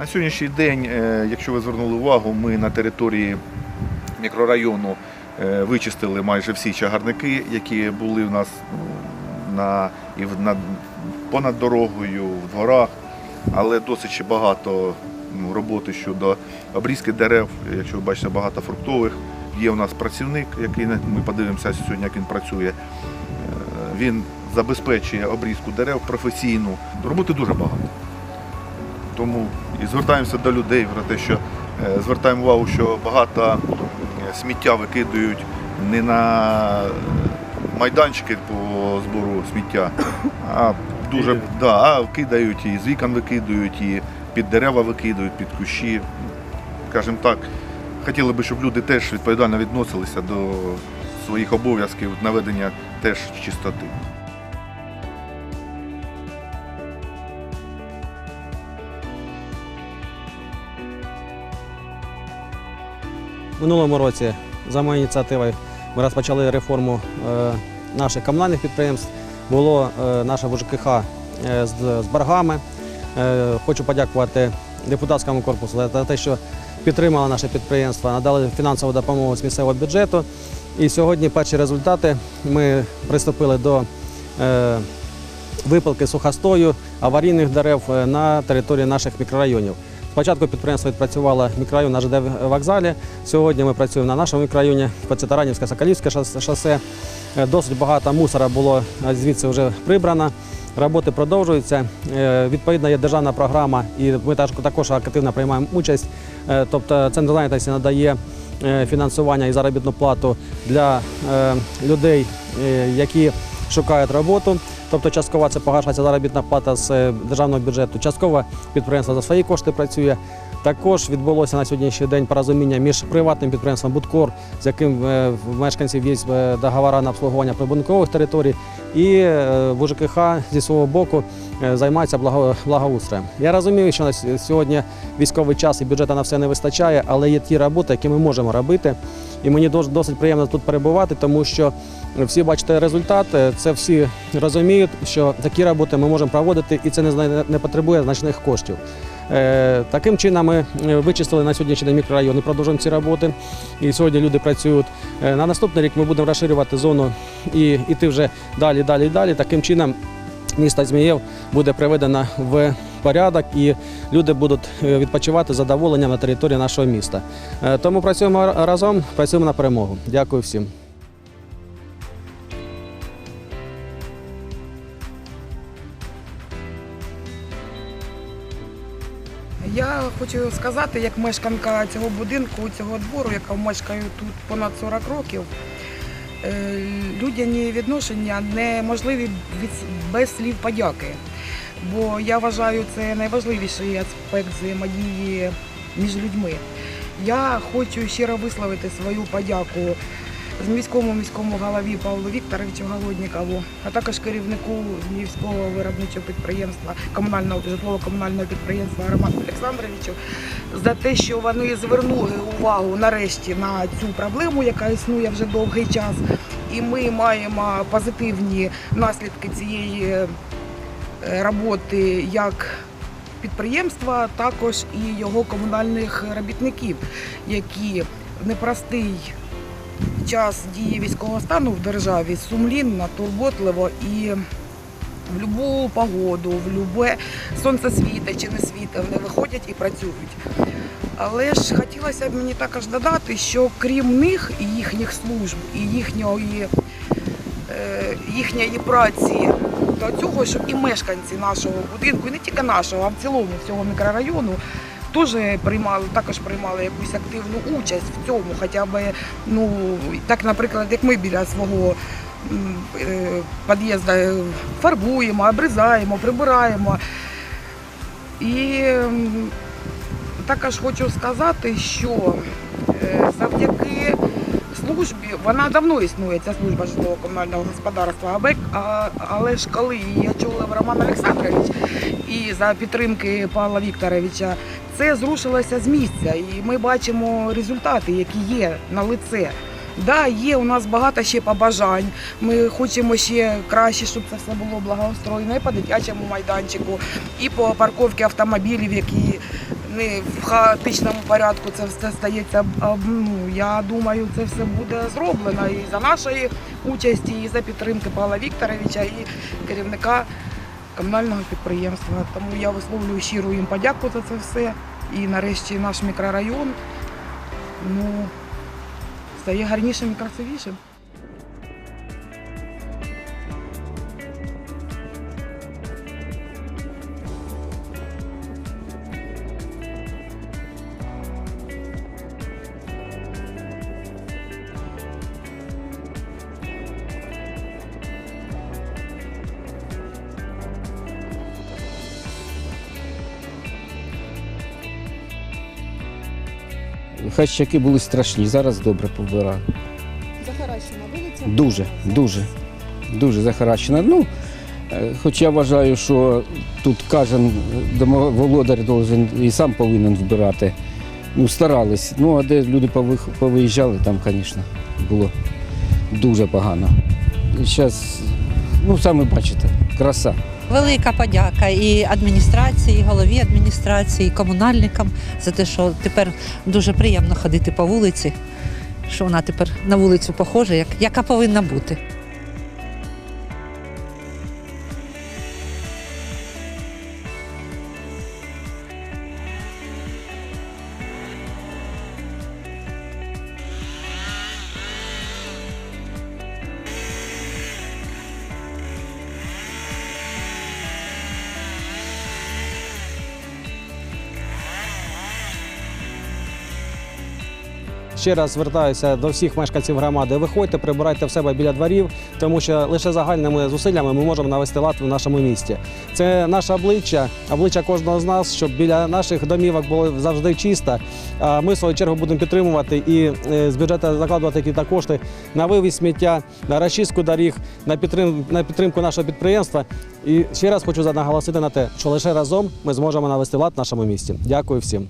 На сьогоднішній день, е, якщо ви звернули увагу, ми на території мікрорайону е, вичистили майже всі чагарники, які були в нас ну, на, і на, понад дорогою, в дворах, але досить ще багато ну, роботи щодо обрізки дерев. Якщо ви бачите, багато фруктових. Є у нас працівник, який ми подивимося сьогодні, як він працює. Е, Він забезпечує обрізку дерев професійну. Роботи дуже багато. Тому і звертаємося до людей про те, що е, звертаємо увагу, що багато е, сміття викидують не на майданчики по збору сміття, а дуже да, а кидають і з вікон викидають, і під дерева викидають, під кущі. Скажімо так, хотіли би, щоб люди теж відповідально відносилися до своїх обов'язків наведення теж чистоти. Минулому році за моєю ініціативою ми розпочали реформу е, наших комунальних підприємств. Було е, наша ВЖКХ е, з, боргами. Хочу подякувати депутатському корпусу за те, що підтримали наше підприємство, надали фінансову допомогу з місцевого бюджету. І сьогодні перші результати ми приступили до випалки сухостою аварійних дерев на території наших мікрорайонів. Спочатку підприємство відпрацювало мікрорайон на ЖД вокзалі. Сьогодні ми працюємо на нашому мікрорайоні, Поцитаранівське, Соколівське шос- шосе. Е, Досить багато мусора було е, звідси вже прибрано. Роботи продовжуються. Е, Відповідно, є державна програма, і ми також- активно приймаємо участь. Тобто центр зайнятості надає фінансування і заробітну плату для людей, які шукають роботу. Тобто частково це погашається заробітна плата з е, державного бюджету, частково підприємство за свої кошти працює. Також відбулося на сьогоднішній день порозуміння між приватним підприємством Будкор, з яким е, в мешканців є е, договори на обслуговування прибудинкових територій, і ВЖКХ зі свого боку займається благоустроєм. Я розумію, що на сьогодні військовий час і бюджету на все не вистачає, але є ті роботи, які ми можемо робити. І мені досить приємно тут перебувати, тому що всі бачите результат. Це всі розуміють, що такі роботи ми можемо проводити, і це не, потребує значних коштів. Е, Таким чином ми е, вичистили на сьогоднішній день мікрорайон і продовжуємо ці роботи. І сьогодні люди працюють. Е, На наступний рік ми будемо розширювати зону і йти вже далі, далі, далі. Таким чином місто Змієв буде приведено в порядок і люди будуть відпочивати задоволенням на території нашого міста. Тому працюємо разом, працюємо на перемогу. Дякую всім. Хочу сказати, як мешканка цього будинку, цього двору, яка мешкаю тут понад 40 років, е, людяні відношення неможливі без слів подяки. Бо я вважаю, це найважливіший аспект взаємодії між людьми. Я хочу щиро висловити свою подяку з міському міському голові Павлу Вікторовичу Голоднікову, а також керівнику Зміївського виробничого підприємства, комунального житлово-комунального підприємства Роману Олександровичу за те, що вони звернули увагу нарешті на цю проблему, яка існує вже довгий час. І ми маємо позитивні наслідки цієї е, роботи як підприємства, також і його комунальних робітників, які непростий час дії військового стану в державі сумлінно, турботливо і в будь-яку погоду, в любе сонце світе чи не світе, вони виходять і працюють. Але ж хотілося б мені також додати, що крім них і їхніх служб, і їхньої, е, їхньої праці до цього, щоб і мешканці нашого будинку, і не тільки нашого, а в цілому всього мікрорайону, теж приймали, також приймали якусь активну участь в цьому, хоча б, ну, так, наприклад, як ми біля свого е, під'їзду е, фарбуємо, обрізаємо, прибираємо. І також хочу сказати, що е, завдяки службі, вона давно існує, ця служба житлово-комунального господарства АБЕК, але ж коли її очолив Роман Олександрович і за підтримки Павла Вікторовича, це зрушилося з місця. І ми бачимо результати, які є на лице. Да, є у нас багато ще побажань. Ми хочемо ще краще, щоб це все було благоустроєно і по дитячому майданчику, і по парковці автомобілів, які не в хаотичному порядку це все стається. Ну, я думаю, це все буде зроблено і за нашої участі, і за підтримки Павла Вікторовича, і керівника комунального підприємства. Тому я висловлюю щиру їм подяку за це все. І нарешті наш мікрорайон ну, стає гарнішим і красивішим. Хащаки були страшні, зараз добре побирали. Захаращена вулиця? Дуже, дуже, дуже захаращена. Ну, е, хоч я вважаю, що тут кожен домоволодар і сам повинен вбирати. Ну, старались. Ну, а де люди повиїжджали, там, звісно, було дуже погано. Зараз, ну, самі бачите, краса. Велика подяка і адміністрації, і голові адміністрації, і комунальникам за те, що тепер дуже приємно ходити по вулиці, що вона тепер на вулицю похожа, як, яка повинна бути. Ще раз звертаюся до всіх мешканців громади. Виходьте, прибирайте в себе біля дворів, тому що лише загальними зусиллями ми можемо навести лад в нашому місті. Це наше обличчя, обличчя кожного з нас, щоб біля наших домівок було завжди чисто. А ми в свою чергу будемо підтримувати і е, з бюджету закладувати якісь кошти на вивіз сміття, на розчистку доріг, на підтримку, на підтримку нашого підприємства. І ще раз хочу наголосити на те, що лише разом ми зможемо навести лад в нашому місті. Дякую всім.